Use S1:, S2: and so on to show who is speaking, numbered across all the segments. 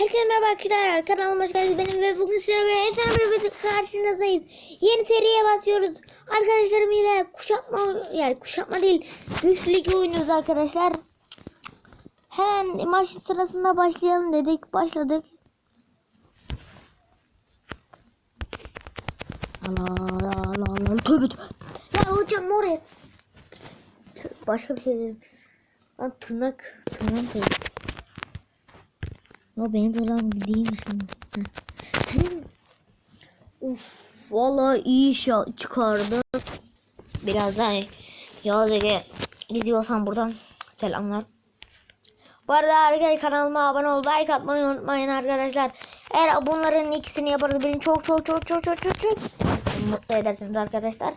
S1: Herkese merhaba arkadaşlar kanalıma hoş geldiniz benim ve bugün sizlerle video karşınızdayız. Yeni seriye basıyoruz. Arkadaşlarım ile kuşatma yani kuşatma değil güç ligi oynuyoruz arkadaşlar. Hemen maç sırasında başlayalım dedik başladık. Allah Allah Allah Allah tövbe tövbe. Ya hocam oraya başka bir şey dedim. Lan tırnak tırnak koydum. O benim dolan değil misin? Uf, vallahi iyi iş ya- çıkardı. Biraz daha Ege izliyorsan buradan selamlar. Bu arada arkadaşlar kanalıma abone ol, like atmayı unutmayın arkadaşlar. Eğer bunların ikisini yaparız beni çok çok çok çok çok çok çok mutlu edersiniz arkadaşlar.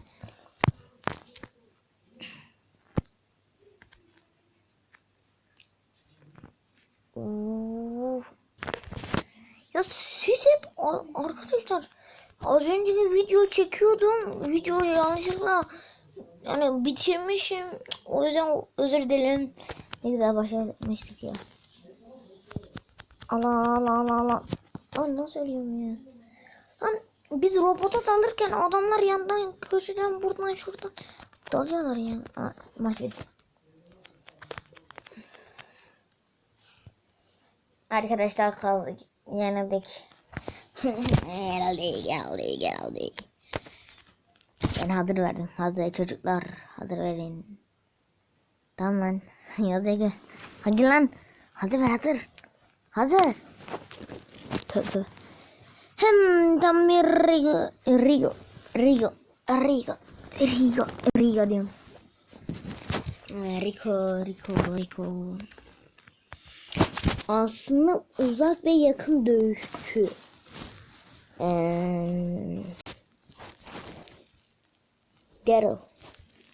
S1: Of. Ya siz hep arkadaşlar az önceki video çekiyordum. Videoyu yanlışlıkla yani bitirmişim. O yüzden özür dilerim. Ne güzel başlamıştık ya. Allah Allah Allah Allah. Lan nasıl ölüyorum ya? Lan biz robota dalırken adamlar yandan köşeden buradan şuradan dalıyorlar ya. Ha. Arkadaşlar kazdık. Yenildik. geldik geldik geldik. Ben hazır verdim. Hazır çocuklar. Hazır verin. Tamam lan. Yazık. Hadi lan. Hazır ver hazır. Hazır. Tövbe. Hem tam bir Rigo. Rigo. Rigo. Rigo. Rigo. Rigo diyorum. Rico. Rico. Rico. Aslında uzak ve yakın dövüşçü. Ee, Daryl.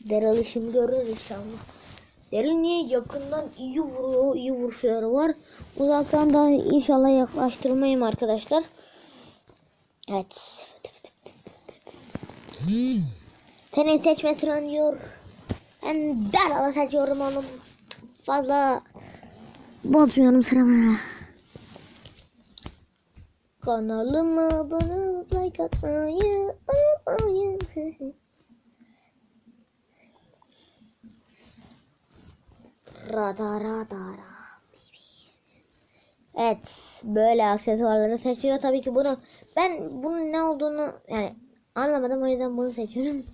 S1: Daryl'ı şimdi görürüz inşallah. Daryl niye yakından iyi vuruyor, iyi vuruşları var. Uzaktan da inşallah yaklaştırmayayım arkadaşlar. Evet. Senin seçme sıran diyor. Ben Daryl'ı seçiyorum oğlum. Fazla Bozmuyorum sıramı. Kanalıma abone olup like atmayı unutmayın. Rada rada ra. Evet, böyle aksesuarları seçiyor tabii ki bunu. Ben bunun ne olduğunu yani anlamadım o yüzden bunu seçiyorum.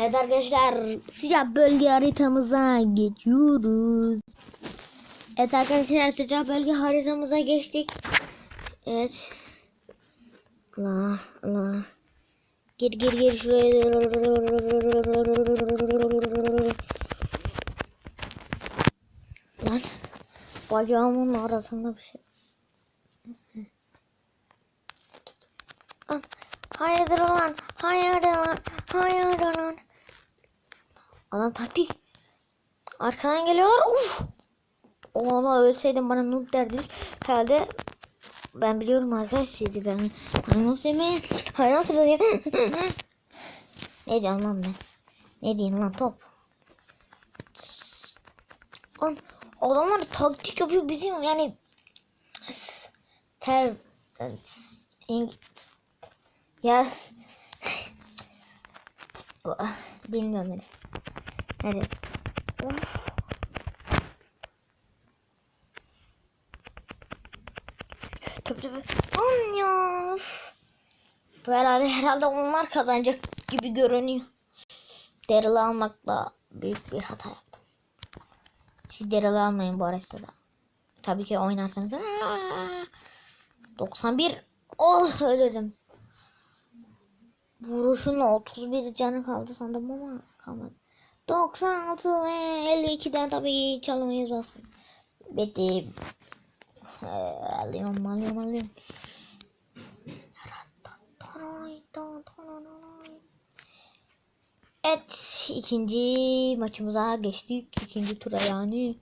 S1: Evet arkadaşlar sıcak bölge haritamıza geçiyoruz. Evet arkadaşlar sıcak bölge haritamıza geçtik. Evet. Allah Allah. Gir gir gir şuraya. Lan bacağımın arasında bir şey. Lan hayırdır lan hayırdır lan hayırdır lan. Adam taktik. Arkadan geliyorlar. Uf. Ona ölseydim bana noob derdiniz. Herhalde ben biliyorum arkadaşlar ben. Bana noob demeye hayran sırada Ne diyorum lan ben? Ne diyeyim lan top? Lan adamlar taktik yapıyor bizim yani ter ya bilmiyorum ne. Nerede? Of. Tabii tabii. Lan ya. Bu herhalde herhalde onlar kazanacak gibi görünüyor. Daryl'ı almakla büyük bir hata yaptım. Siz Daryl'ı almayın bu arada. Tabii ki oynarsanız. Aa! 91. Oh ölürüm. Vuruşunla 31 canı kaldı sandım ama kalmadı. 96 ve 52'den tabii çalmayız basın. Ee, alıyorum alıyorum alıyorum. Evet ikinci maçımıza geçtik. İkinci tura yani.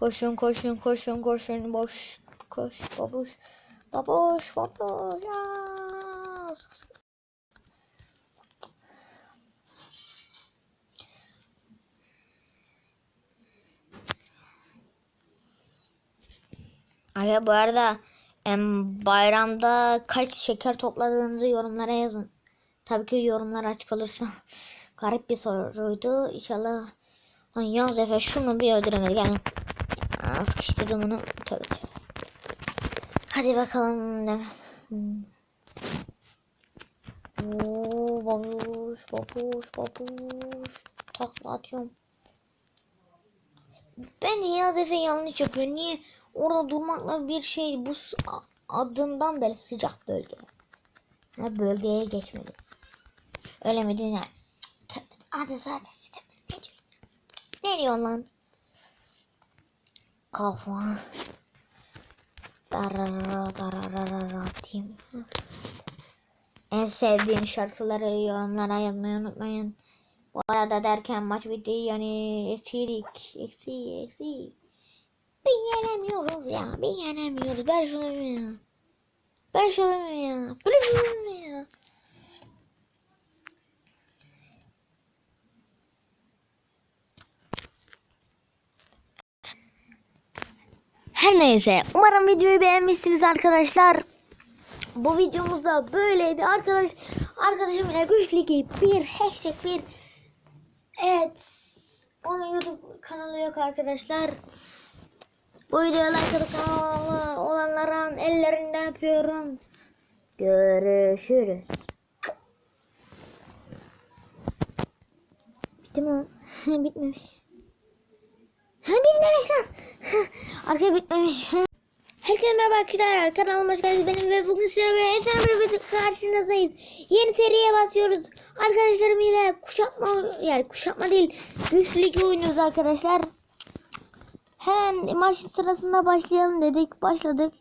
S1: Koşun koşun koşun koşun boş koş babuş babuş babuş. Aa, sık sık. Araya bu arada em, bayramda kaç şeker topladığınızı yorumlara yazın. Tabii ki yorumlar aç kalırsa. Garip bir soruydu. İnşallah. Lan yalnız Efe şunu bir öldüremedik. Yani Aa, sıkıştırdım onu. Tövbe tövbe. Hadi bakalım. Hmm. Oo, babuş, babuş, babuş. Takla atıyorum. Ben Yaz Efe yanlış yapıyor. Niye? Orada durmakla bir şey bu adından beri sıcak bölge. Ha, bölgeye geçmedi. Öyle mi dinler? Hadi zaten. Ne diyor? Ne lan? Kafa. En sevdiğin şarkıları yorumlara yazmayı unutmayın. Bu arada derken maç bitti yani eksilik eksi eksi. Bir yenemiyoruz ya bir. Ver şunu ya. Ver şunu ya. Ver şunu ya. Her neyse umarım videoyu beğenmişsiniz arkadaşlar. Bu videomuz da böyleydi. Arkadaş arkadaşım ile güçlü bir hashtag bir Evet. Onun YouTube kanalı yok arkadaşlar. Bu videoya like atıp kanalı olanların ellerinden öpüyorum. Görüşürüz. Bitti mi lan? Bitmemiş. Ha bitmemiş lan. Arkaya bitmemiş. Herkese merhaba arkadaşlar. Kanalıma hoş geldiniz. Benim ve bugün sizlerle efsane bir karşınızdayız. Yeni seriye basıyoruz. Arkadaşlarım ile kuşatma yani kuşatma değil. Güçlü ligi oynuyoruz arkadaşlar. Hemen maç sırasında başlayalım dedik. Başladık.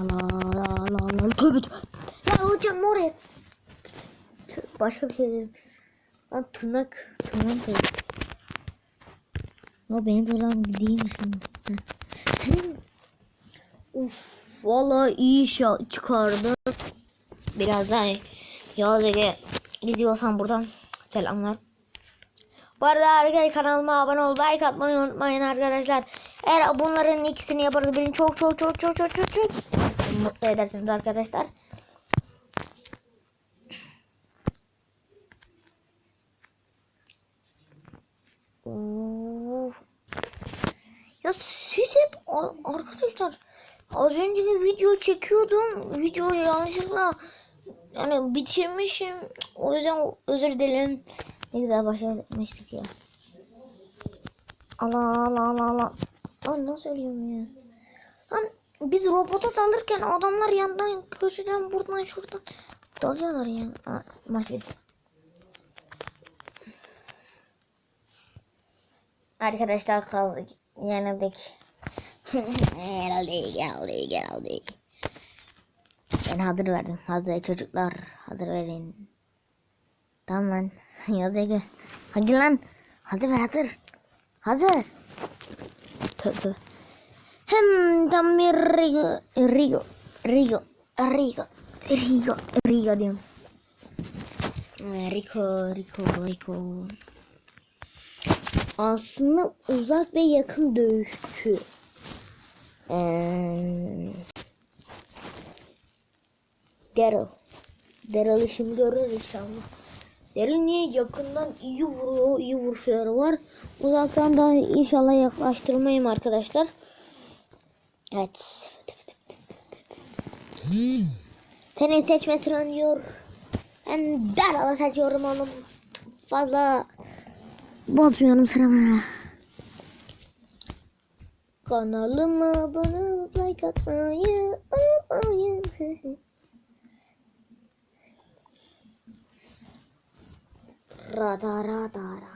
S1: Allah Allah Allah Allah. Tövbe tövbe. Ya hocam. Tö- Başka bir şey dedim. Lan tırnak. Tırnak dedim. Ya benim tırnağım değilmiş lan. Uf, vallahi iyi iş çıkardı. Biraz daha ya Ege izliyorsan buradan selamlar. Bu arada arkadaşlar kanalıma abone ol, like atmayı unutmayın arkadaşlar. Eğer bunların ikisini yaparız beni çok çok çok çok çok çok çok mutlu edersiniz arkadaşlar. Ya siz hep arkadaşlar az önceki video çekiyordum. Videoyu yanlışlıkla yani bitirmişim. O yüzden özür dilerim. Ne güzel başlamıştık ya. Allah Allah Allah Allah. Lan nasıl ölüyorum ya? Lan biz robota dalırken adamlar yandan köşeden buradan şuradan dalıyorlar ya. Ha, maç bitti. Arkadaşlar kaldık. Yenildik. geldik geldik geldik. Ben hazır verdim. Hazır çocuklar. Hazır verin. Tamam lan. Yazık. Hadi lan. Hazır ver hazır. Hazır. Tövbe. Hem tam bir Rigo. Rigo. Rigo. Rigo. Rigo. Rigo diyorum. Rico. Rico. Rico. Aslında uzak ve yakın dövüşçü. Ee, Daryl. Daryl'ı şimdi görürüz inşallah. Daryl niye yakından iyi vuruyor, iyi vuruşları var. Uzaktan da inşallah yaklaştırmayayım arkadaşlar. Evet. Senin seçme sıran diyor. Ben Daryl'ı seçiyorum oğlum. Fazla Bozmuyorum sıramı. Kanalıma abone olup like atmayı unutmayın. Radara dara.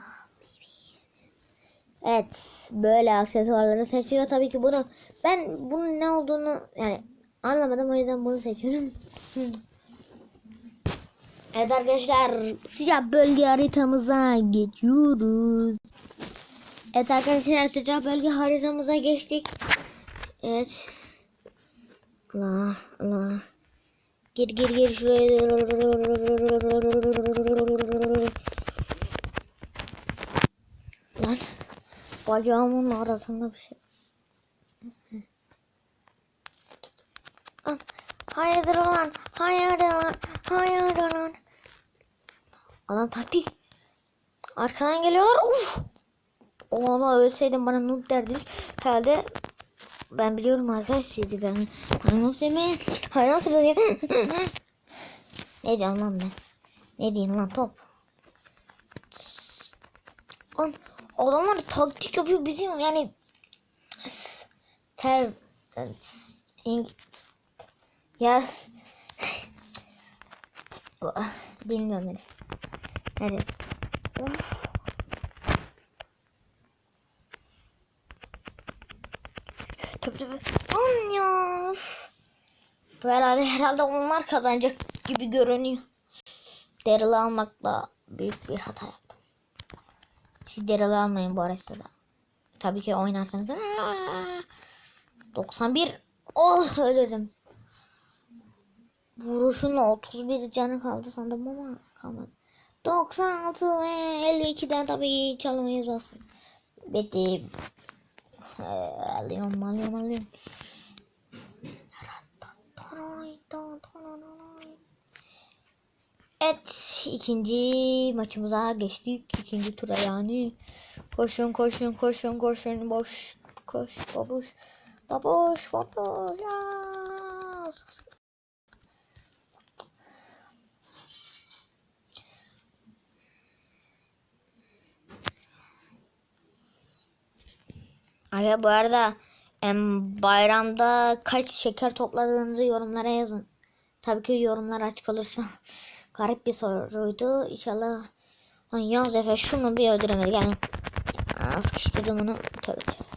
S1: Evet, böyle aksesuarları seçiyor tabii ki bunu. Ben bunun ne olduğunu yani anlamadım o yüzden bunu seçiyorum. Evet arkadaşlar sıcak bölge haritamıza geçiyoruz. Evet arkadaşlar sıcak bölge haritamıza geçtik. Evet. Allah Allah. Gir gir gir şuraya. Lan. Bacağımın arasında bir şey. Lan, Hayırdır lan? Hayırdır lan? Hayırdır lan? Adam taktik. Arkadan geliyorlar. Uf. Ona ölseydim bana noob derdiniz. Herhalde ben biliyorum arkadaşlar ben. Bana noob demeyin. Hayran sırası. ne diyorsun lan ben? Ne diyeyim lan top? Lan adamlar taktik yapıyor bizim yani ter ya bilmiyorum ne. Nerede? Tabii tabii. Lan ya. Bu herhalde, herhalde onlar kazanacak gibi görünüyor. Daryl almakla büyük bir hata yaptım. Siz Daryl almayın bu arada da. Tabii ki oynarsanız. Aa! 91. Oh ölürüm. Vuruşunla 31 canı kaldı sandım ama kalmadı. 96 ve 52'den tabii çalmayız basın. Bitti. Alıyorum alıyorum alıyorum. Evet ikinci maçımıza geçtik. İkinci tura yani. Koşun koşun koşun koşun boş koş babuş babuş babuş. Aa, sık sık. Bu arada em, bayramda kaç şeker topladığınızı yorumlara yazın. Tabii ki yorumlar açık kalırsa. Garip bir soruydu. İnşallah Lan yalnız Efe şunu bir öldüremedik yani. Aa, sıkıştırdım onu. Tövbe tövbe.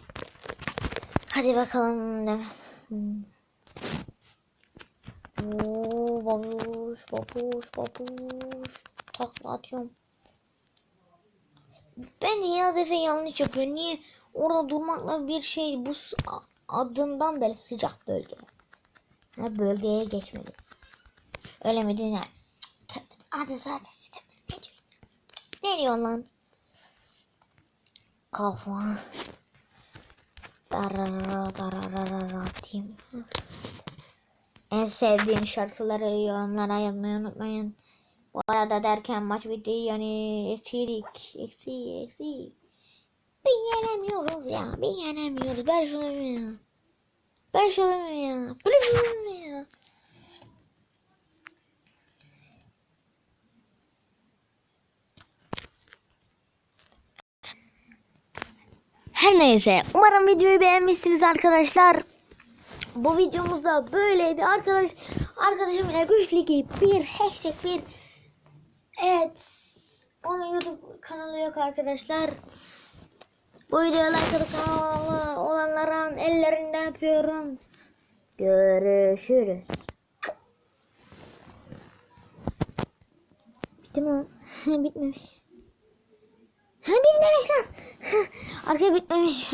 S1: Hadi bakalım. Oo, babuş babuş babuş. Takla atıyorum. Ben Yaz Efe yanlış yapıyor. Niye? Orada durmakla bir şey bu adından beri sıcak bölge. Ha, bölgeye geçmedi. Dinler? Tövbe. Hadi zaten step. Ne diyor? Ne diyor lan? Kafa. Diyeyim. En sevdiğim şarkıları yorumlara yazmayı unutmayın. Bu arada derken maç bitti yani eksilik eksi eksi. Bir yenemiyoruz ya bir yenemiyoruz. Ver şunu ya. Ver şunu ya. Ver şunu ya. Her neyse umarım videoyu beğenmişsiniz arkadaşlar. Bu videomuzda böyleydi arkadaş. Arkadaşım ile güç ligi bir hashtag bir. Evet. Onun YouTube kanalı yok arkadaşlar. Bu videoya like atıp kanalı olanların ellerinden öpüyorum. Görüşürüz. Bitti mi lan? Bitmemiş. Ha bitmemiş lan. Arkaya bitmemiş.